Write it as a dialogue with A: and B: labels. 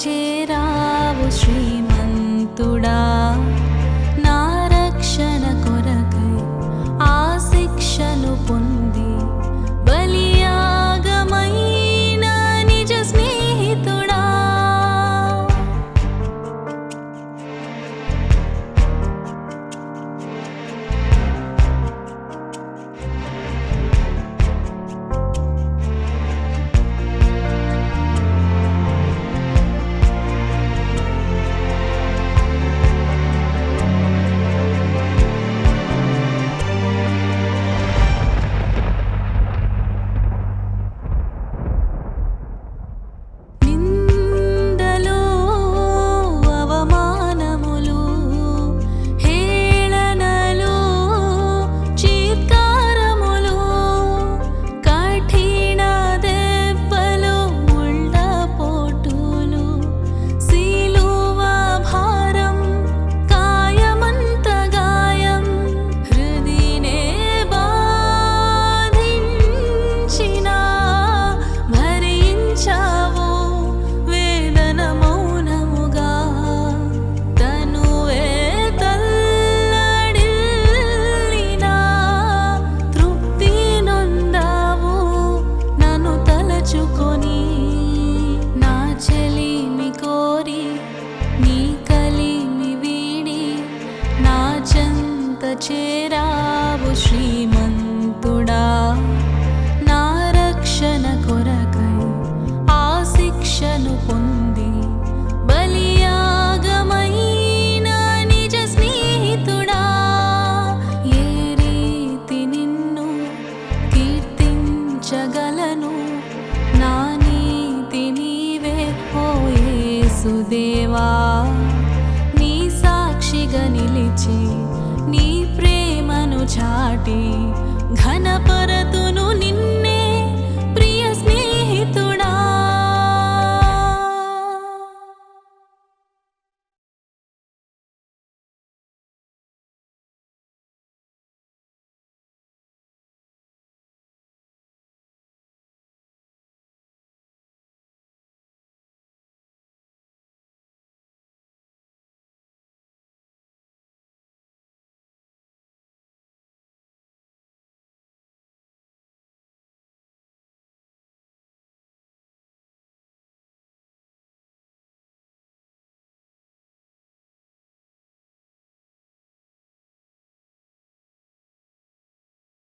A: చేరావు శ్రీమంతుడా. చేరావు శ్రీమంతుడా. నా రక్షణ కొరకై ఆ శిక్షను పొంది బలియాగమైన నిజ స్నేహితుడా. ఏ రీతి నిన్ను కీర్తించగలను? నా నీతి నీవే ఓ నీ సాక్షిగా నిలిచి